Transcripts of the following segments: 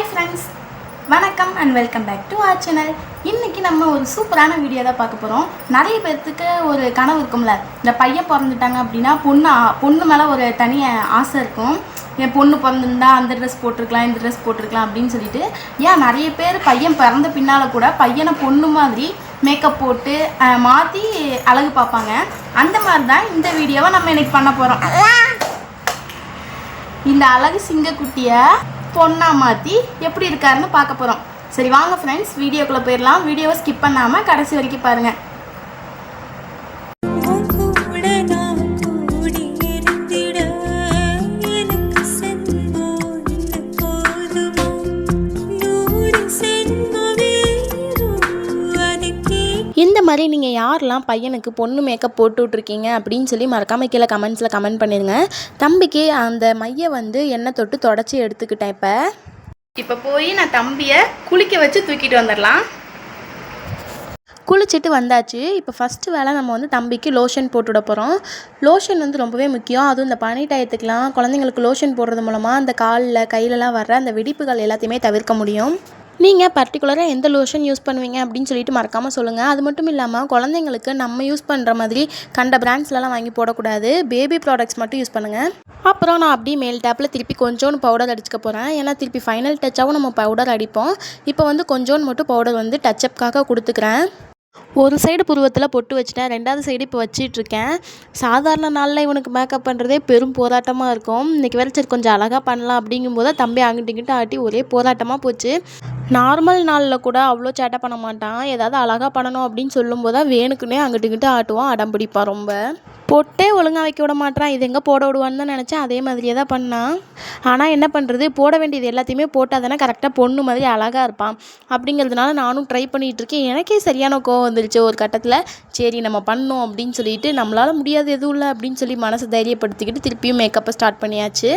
Hi friends வணக்கம் and welcome back to our channel இன்றைக்கி நம்ம ஒரு சூப்பரான வீடியோ தான் பார்க்க போகிறோம் நிறைய பேர்த்துக்கு ஒரு கனவு இருக்கும்ல. இந்த பையன் பிறந்துட்டாங்க அப்படின்னா பொண்ணு பொண்ணு மேலே ஒரு தனி ஆசை இருக்கும். என் பொண்ணு பிறந்திருந்தா அந்த ட்ரெஸ் போட்டிருக்கலாம் இந்த ட்ரெஸ் போட்டிருக்கலாம் அப்படின்னு சொல்லிட்டு. ஏன் நிறைய பேர் பையன் பிறந்த பின்னால் கூட பையனை பொண்ணு மாதிரி மேக்கப் போட்டு மாற்றி அழகு பார்ப்பாங்க. அந்த மாதிரி தான் இந்த வீடியோவை நம்ம இன்னைக்கு பண்ண போகிறோம் இந்த அழகு சிங்கக்குட்டியை பொண்ணாக மாற்றி எப்படி இருக்காருன்னு பார்க்க போகிறோம் சரி வாங்க ஃப்ரெண்ட்ஸ் வீடியோக்குள்ளே போயிடலாம். வீடியோவை ஸ்கிப் பண்ணாமல் கடைசி வரைக்கும் பாருங்கள் மாதிரி நீங்கள் யாரெல்லாம் பையனுக்கு பொண்ணு மேக்கப் போட்டு விட்ருக்கீங்க அப்படின்னு சொல்லி மறக்காம கீழே கமெண்ட்ஸில் கமெண்ட் பண்ணிடுங்க தம்பிக்கு அந்த மையை வந்து எண்ணெய் தொட்டு தொடச்சி எடுத்துக்கிட்டேன் இப்போ. இப்போ போய் நான் தம்பியை குளிக்க வச்சு தூக்கிட்டு வந்துடலாம் குளிச்சுட்டு வந்தாச்சு. இப்போ ஃபஸ்ட்டு வேலை நம்ம வந்து தம்பிக்கு லோஷன் போட்டு விட போகிறோம் லோஷன் வந்து ரொம்பவே முக்கியம். அதுவும் இந்த பனி டயத்துக்குலாம் குழந்தைங்களுக்கு லோஷன் போடுறது மூலமாக அந்த காலில் கையிலலாம் வர்ற அந்த வெடிப்புகள் எல்லாத்தையுமே தவிர்க்க முடியும். நீங்கள் பர்டிகுலராக எந்த லோஷன் யூஸ் பண்ணுவீங்க அப்படின்னு சொல்லிட்டு மறக்காமல் சொல்லுங்கள் அது மட்டும் இல்லாமல் குழந்தைங்களுக்கு நம்ம யூஸ் பண்ணுற மாதிரி கண்ட பிராண்ட்ஸ்லலாம் வாங்கி போடக்கூடாது. பேபி ப்ராடக்ட்ஸ் மட்டும் யூஸ் பண்ணுங்கள் அப்புறம் நான் அப்படியே மேல் டேப்பில் திருப்பி கொஞ்சோண்டு பவுடர் அடிச்சுக்க போகிறேன் ஏன்னா திருப்பி ஃபைனல் டச்சாகவும் நம்ம பவுடர் அடிப்போம். இப்போ வந்து கொஞ்சோண்டு மட்டும் பவுடர் வந்து டச்சப்காக கொடுத்துக்கிறேன். ஒரு சைடு புருவத்தில் பொட்டு வச்சுட்டேன் ரெண்டாவது சைடு இப்போ வச்சிட்ருக்கேன். சாதாரண நாளில் இவனுக்கு மேக்கப் பண்ணுறதே பெரும் போராட்டமாக இருக்கும். இன்றைக்கி வேறு சரி கொஞ்சம் அழகாக பண்ணலாம் அப்படிங்கும்போது தம்பி அங்கிட்டு இங்கிட்டு ஆட்டி ஒரே போராட்டமாக போச்சு. நார்மல் நாளில் கூட அவ்வளோ சேட்டை பண்ண மாட்டான். ஏதாவது அழகாக பண்ணணும் அப்படின்னு சொல்லும்போது தான் வேணுக்குன்னே அங்கிட்டு இங்கிட்டு ஆட்டுவான் அடம் பிடிப்பான் ரொம்ப. பொட்டே ஒழுங்காக வைக்க விட மாட்டான் இது எங்கே போட விடுவான்னு தான் நினச்சேன். அதே மாதிரியே தான் பண்ணான். ஆனால் என்ன பண்ணுறது போட வேண்டியது எல்லாத்தையுமே போட்டால் தானே கரெக்டாக பொண்ணு மாதிரி அழகாக இருப்பான். அப்படிங்கிறதுனால நானும் ட்ரை பண்ணிகிட்டு இருக்கேன். எனக்கே சரியான கோவம் வந்துருச்சு ஒரு கட்டத்தில். சரி நம்ம பண்ணோம் அப்படின்னு சொல்லிட்டு நம்மளால் முடியாது எதுவும் இல்லை அப்படின்னு சொல்லி மனசை தைரியப்படுத்திக்கிட்டு திருப்பியும் மேக்கப்பை ஸ்டார்ட் பண்ணியாச்சு.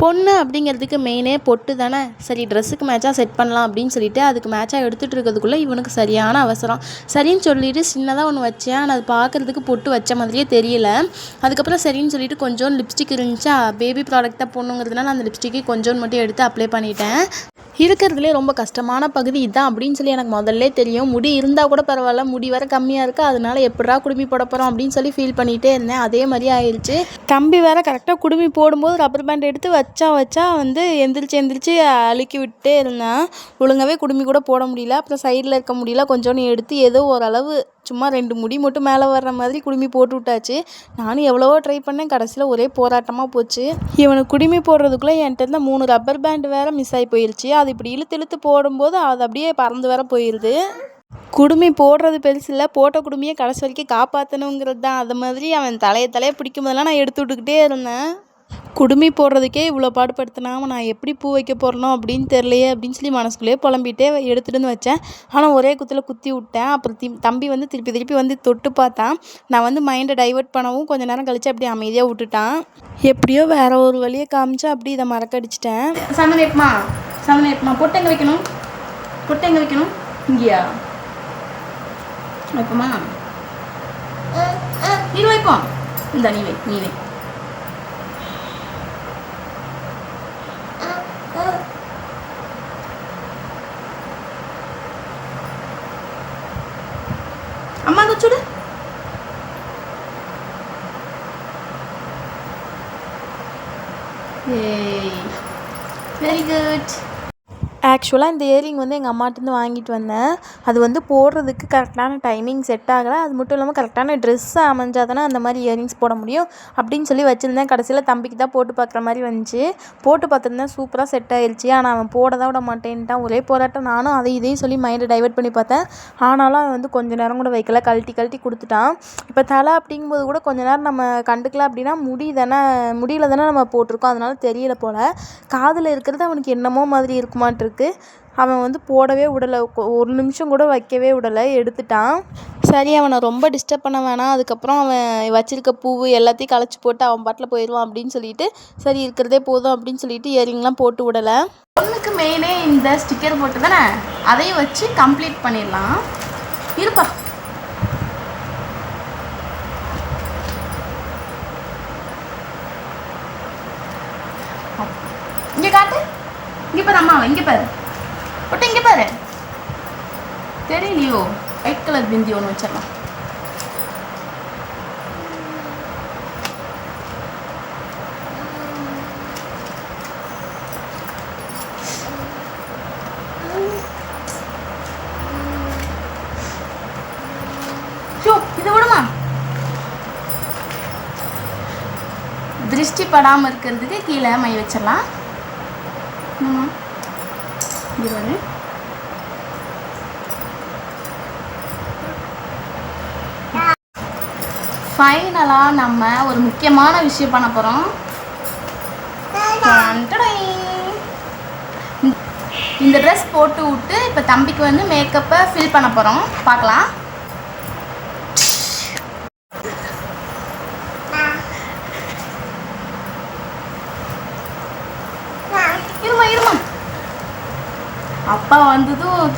பொண்ணு அப்படிங்கிறதுக்கு மெயினே பொட்டு தானே? சரி ட்ரெஸ்ஸுக்கு மேட்சாக செட் பண்ணலாம் அப்படின்னு சொல்லிட்டு அதுக்கு மேட்சாக எடுத்துகிட்டு இருக்கிறதுக்குள்ளே இவனுக்கு சரியான அவசரம். சரின்னு சொல்லிட்டு சின்னதாக ஒன்று வச்சேன். ஆனால் அது பார்க்குறதுக்கு பொட்டு வச்ச மாதிரியே தெரியல. அதுக்கப்புறம் சரின்னு சொல்லிட்டு கொஞ்சம் லிப்ஸ்டிக் இருந்துச்சா? பேபி ப்ராடக்ட் தான் பொண்ணுங்கிறதுனால அந்த லிப்ஸ்டிக்கை கொஞ்சோண்டு மட்டும் எடுத்து அப்ளை பண்ணிட்டேன். இருக்கிறதுலே ரொம்ப கஷ்டமான பகுதி இதுதான் அப்படின்னு சொல்லி எனக்கு முதல்ல தெரியும். முடி இருந்தால் கூட பரவாயில்ல. முடி வர கம்மியாக இருக்குது அதனால எப்படா குடுமி போட போகிறோம் அப்படின்னு சொல்லி ஃபீல் பண்ணிகிட்டே இருந்தேன். அதே மாதிரி ஆயிடுச்சு தம்பி வேறு கரெக்டாக குடுமி போடும்போது ரப்பர் பேண்ட் எடுத்து வச்சா வச்சா வந்து எந்திரிச்சு எந்திரிச்சு அழுக்கி விட்டே இருந்தேன் ஒழுங்காகவே குடுமி கூட போட முடியல. அப்புறம் சைடில் இருக்க முடியல. கொஞ்சோண்டு எடுத்து ஏதோ ஓரளவு சும்மா ரெண்டு முடி மட்டும் மேலே வர்ற மாதிரி குடுமி போட்டு விட்டாச்சு. நானும் எவ்வளவோ ட்ரை பண்ணேன். கடைசியில் ஒரே போராட்டமாக போச்சு. இவனுக்கு குடுமி போடுறதுக்குள்ளே என்கிட்ட இருந்த மூணு ரப்பர் பேண்ட் வேற மிஸ் ஆகி போயிடுச்சு அது இப்படி இழுத்து இழுத்து போடும்போது அது அப்படியே பறந்து வேற போயிடுது குடுமி போடுறது பெருசு இல்லை. போட்ட குடுமையை கடைசி வரைக்கும் காப்பாற்றணுங்கிறது தான். அது மாதிரி அவன் தலையை தலையை பிடிக்கும் போதெல்லாம் நான் எடுத்து விட்டுக்கிட்டே இருந்தேன். குடுமி போடுறதுக்கே இவ்வளோ பாடுபடுத்தினாமல் நான் எப்படி பூ வைக்க போகிறனோ அப்படின்னு தெரியலையே அப்படின்னு சொல்லி மனசுக்குள்ளேயே புலம்பிட்டே எடுத்துகிட்டு வந்து வச்சேன். ஆனால் ஒரே குத்தில் குத்தி விட்டேன். அப்புறம் தி தம்பி வந்து திருப்பி திருப்பி வந்து தொட்டு பார்த்தான் நான் வந்து மைண்டை டைவர்ட் பண்ணவும் கொஞ்ச நேரம் கழித்து அப்படியே அமைதியாக விட்டுட்டான். எப்படியோ வேற ஒரு வழியை காமிச்சா அப்படி இதை மறக்கடிச்சிட்டேன். சமநேப்மா சமநேப்மா பொட்டு எங்கே வைக்கணும்? பொட்டு எங்கே வைக்கணும்? இங்கேயா? வைப்போமா? நீ வைப்போம். இந்த நீ வை நீ வை அம்மா வச்சுடு வெரி குட் ஆக்சுவலாக இந்த இயரிங் வந்து எங்கள் அம்மாட்டேருந்து வாங்கிட்டு வந்தேன். அது வந்து போடுறதுக்கு கரெக்டான டைமிங் செட் ஆகலை. அது மட்டும் இல்லாமல் கரெக்டான ட்ரெஸ் அமைஞ்சால் தானே அந்த மாதிரி இயரிங்ஸ் போட முடியும். அப்படின்னு சொல்லி வச்சுருந்தேன். கடைசியில் தம்பிக்கு தான் போட்டு பார்க்குற மாதிரி வந்துச்சு. போட்டு பார்த்துருந்தேன் சூப்பராக செட் ஆயிடுச்சு ஆனால் அவன் போட தான் விட மாட்டேன்ட்டான். ஒரே போராட்டம். நானும் அதை இதையும் சொல்லி மைண்டை டைவர்ட் பண்ணி பார்த்தேன். ஆனாலும் அவன் வந்து கொஞ்சம் நேரம் கூட வைக்கல. கழட்டி கழட்டி கொடுத்துட்டான். இப்போ தலை அப்படிங்கும்போது கூட கொஞ்ச நேரம் நம்ம கண்டுக்கல அப்படின்னா முடி தானே முடியல தானே நம்ம போட்டிருக்கோம். அதனால தெரியல போல். காதில் இருக்கிறது அவனுக்கு என்னமோ மாதிரி வந்து அவன் வந்து போடவே விடலை. ஒரு நிமிஷம் கூட வைக்கவே விடலை. எடுத்துட்டான். சரி அவனை ரொம்ப டிஸ்டர்ப் பண்ண வேணாம். அதுக்கப்புறம் அவன் வச்சிருக்க பூவு எல்லாத்தையும் களைச்சி போட்டு அவன் பாட்டில் போயிடுவான் அப்படின்னு சொல்லிட்டு சரி இருக்கிறதே போதும் அப்படின்னு சொல்லிட்டு இயரிங்லாம் போட்டு விடலை. பொண்ணுக்கு மெயினே இந்த ஸ்டிக்கர் போட்டு தானே அதையும் வச்சு கம்ப்ளீட் பண்ணிடலாம். இருப்பா இங்கே காட்டு இங்கே பாரு அம்மா இங்கே பாரு. ஒட்டு இங்கே பாரு. தெரியலையோ? ஒயிட் கலர் பிந்தி ஒன்று வச்சிடலாம். திருஷ்டி படாமல் இருக்கிறதுக்கு கீழே மை வச்சிடலாம். இங்க ஃபைனலாக நம்ம ஒரு முக்கியமான விஷயம் பண்ண போகிறோம் இந்த ட்ரெஸ் போட்டு விட்டு இப்போ தம்பிக்கு வந்து மேக்கப்பை ஃபில் பண்ண போகிறோம் பார்க்கலாம். வந்ததும்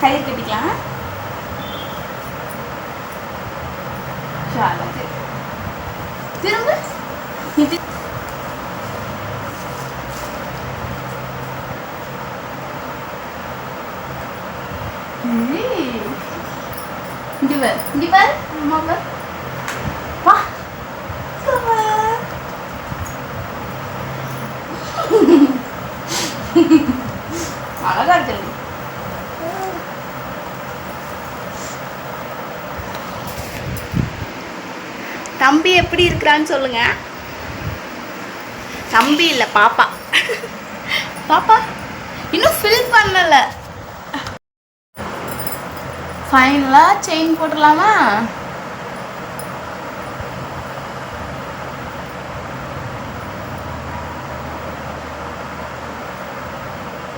கயிறு கட்டிக்கலாம். திரும்ப இங்கே தி- ஏய். இங்க பாரு இங்க பாரு வா சூப்பர் அழகா இருக்கு தம்பி எப்படி இருக்கிறான்னு சொல்லுங்க. தம்பி இல்லை பாப்பா. பாப்பா இன்னும் ஃபில் பண்ணல. ஃபைனலாக செயின் போட்டுடலாமா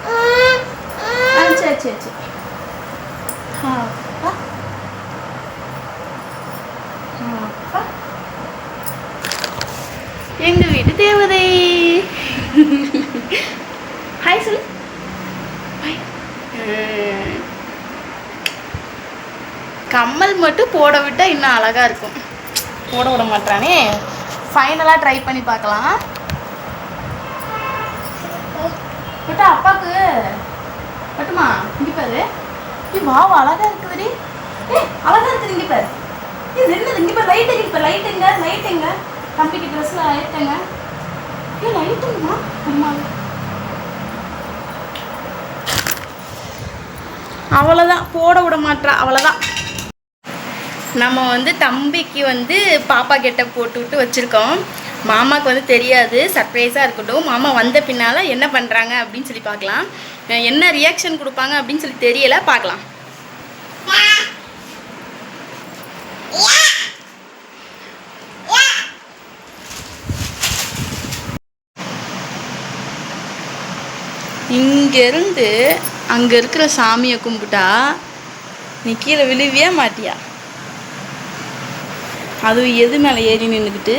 ஆ சரி சரி சரி அப்பா அப்பா எங்க வீட்டு தேவதை. ஹாய் சொல்லு ஹாய் கம்மல் மட்டும் போட விட்டா இன்னும் அழகா இருக்கும். போட விட மாட்டானே ஃபைனலாக ட்ரை பண்ணி பார்க்கலாம். பட்டா அப்பாக்கு பட்டுமா? இங்க பாரு வாவ் அழகா இருக்குதுடி. ஏ அழகா இருக்குது இங்க பாரு இது என்னது? இங்க பாரு லைட் இங்க பாரு லைட் எங்க? லைட் எங்க? தம்பிக்கு ட்ரெஸ்ல லைட் ஏ லைட் அம்மா. அவ்வளோதான் போட விட மாட்டா அவ்வளோதான் நம்ம வந்து தம்பிக்கு வந்து பாப்பா கெட்ட போட்டு விட்டு வச்சுருக்கோம். மாமாவுக்கு வந்து தெரியாது. சர்ப்ரைஸாக இருக்கட்டும். மாமா வந்த பின்னால் என்ன பண்ணுறாங்க அப்படின்னு சொல்லி பார்க்கலாம். என்ன ரியாக்ஷன் கொடுப்பாங்க அப்படின்னு சொல்லி தெரியலை. பார்க்கலாம். இங்கேருந்து அங்கே இருக்கிற சாமியை கும்பிட்டா நீ கீழே விழுவியே மாட்டியா? அதுவும் எது மேலே ஏறி நின்றுக்கிட்டு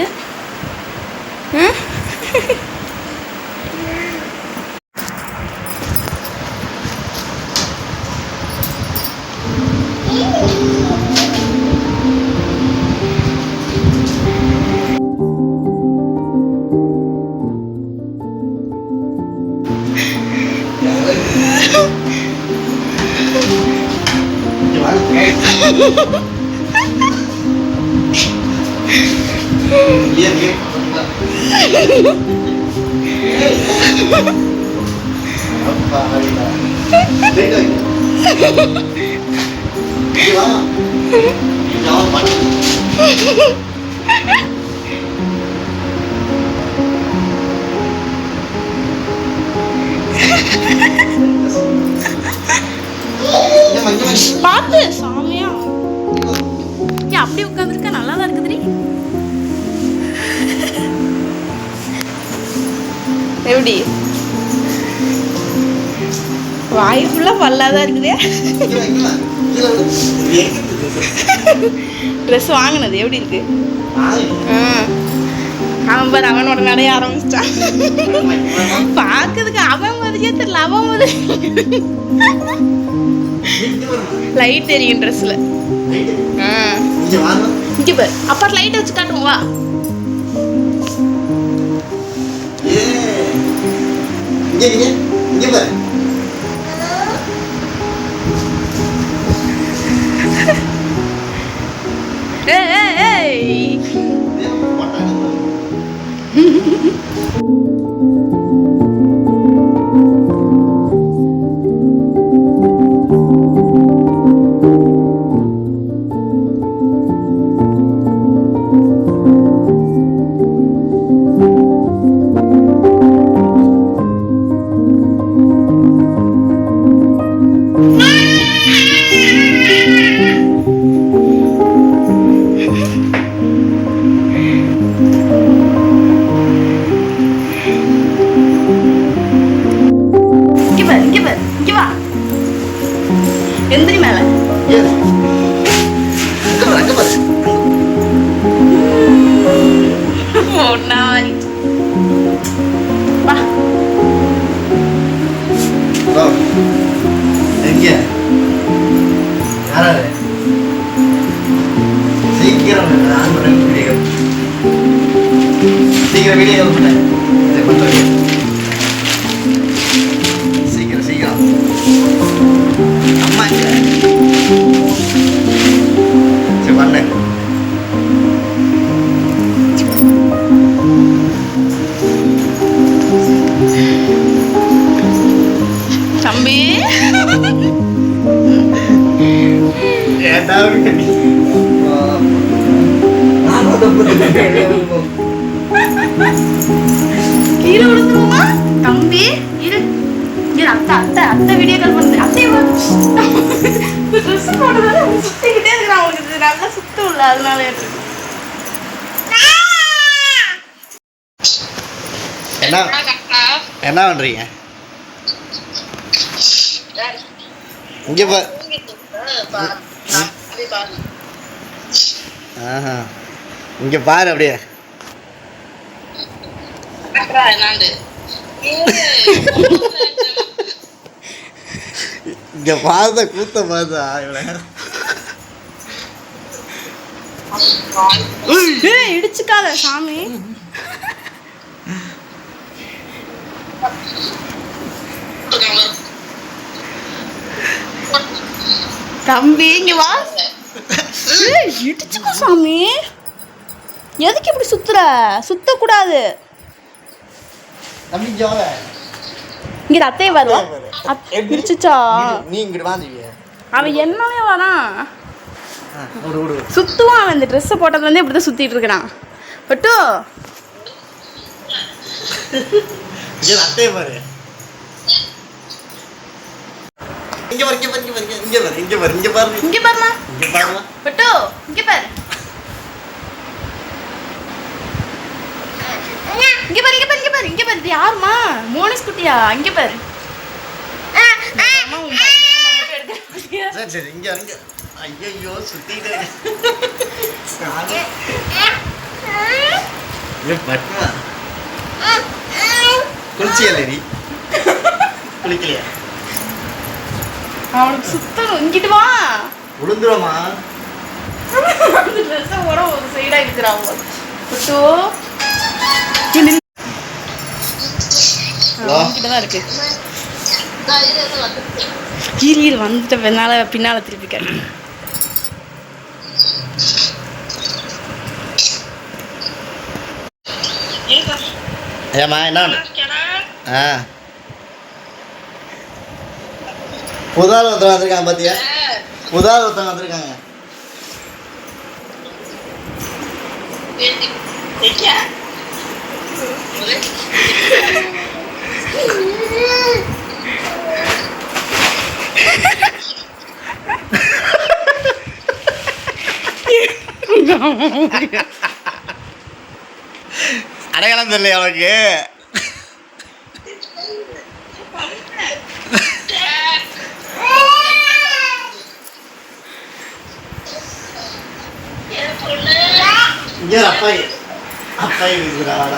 பார்த்து சாமியா. ஏன் அப்படி உட்காந்துருக்க நல்லா தான் இருக்குதுடி. எப்படி? வாய் ஃபுல்லாக பல்லாக தான் இருக்குதே. ட்ரெஸ் வாங்கினது. எப்படி இருக்கு? அவன் பாரு அவனோட நடைய ஆரம்பிச்சிட்டான். பார்க்கறதுக்கு அவன் மாதிரியே தெரியல அவன் மாதிரி. லைட் இங்கே பாரு அப்பா லைட்டை வச்சு காட்டுவோம் வா. இங்க இங்க. இங்க பாரு. 에이. 네, சீக்கிரம் வீடியோ பண்ண இதை பண்ணுறேன் சீக்கிரம் சீக்கிரம் அம்மா எங்க சரி பண்ணு தம்பி ஏன்டா தம்பி இரு. இரு அத்தை அத்தை அத்தை வீடியோ கால் பண்ணுது. அத்தை ட்ரெஸ் அப்படி சுத்திக்கிட்டே இருக்கிறான் இது நல்லா சுத்தம் இல்லை அதனால என்ன? என்ன பண்றீங்க? இங்க பார் ஆஹா. இங்க பாரு அப்படியே. இங்க பார்த்த கூத்த பார்த்தா இவ்வளவு ஏய் இடிச்சுக்காத சாமி. தம்பி இங்க வா. இடிச்சுக்கோ சாமி. எதுக்கு இப்படி சுத்துற? சுத்தக்கூடாது. தம்பி ஜோல இங்க அத்தையை வருவா இடிச்சுச்சா நீ இங்கிட்டு அவன் என்னவே வரான். சுத்துவான் அவன் இந்த ட்ரெஸ்ஸை போட்டதுலேருந்தே இப்படி தான் சுற்றிட்டு இருக்கிறான். பட்டு. அத்தையை பாரு. இங்க பாரு இங்க பாரு இங்க பாரு இங்க பாரு இங்க பாரு இங்க பாரு. இங்கே பட்டு இங்கே பாரு. இங்கே பாரு இங்கே பாரு இங்கே பாரு இங்கே பாரு இது யாருமா மோனிஸ் குட்டியா? இங்கே பாரு. சரி சரி இங்க இங்க. ஐயோ சுத்திட்டு. குளிச்சியல நீ குளிக்கலையா? அவனுக்கு சுத்தம் இங்கிட்டு வா. விழுந்துருமா ஒரு சைடாக இருக்கிறான் தான் இருக்கு. கீழீர் வந்துட்ட பின்னால பின்னால திருப்பி கட்டு ஏம்மா என்ன ஆ. புதால் ஒருத்தன் வந்திருக்காங்க பாத்தியா? புதால் ஒருத்தன் வந்திருக்காங்க. அடையாளம் தெரியல அவனுக்கு இங்கே அப்பாய். அப்பாய் இருக்கிறாங்க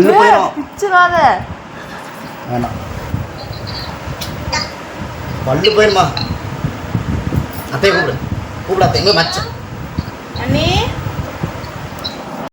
நின்று போயிடும் பிச்சுறாத வேணாம் பல்லு போயிருமா? அத்தையை கூப்பிடு. கூப்பிடாத்த எங்கே மச்சான்.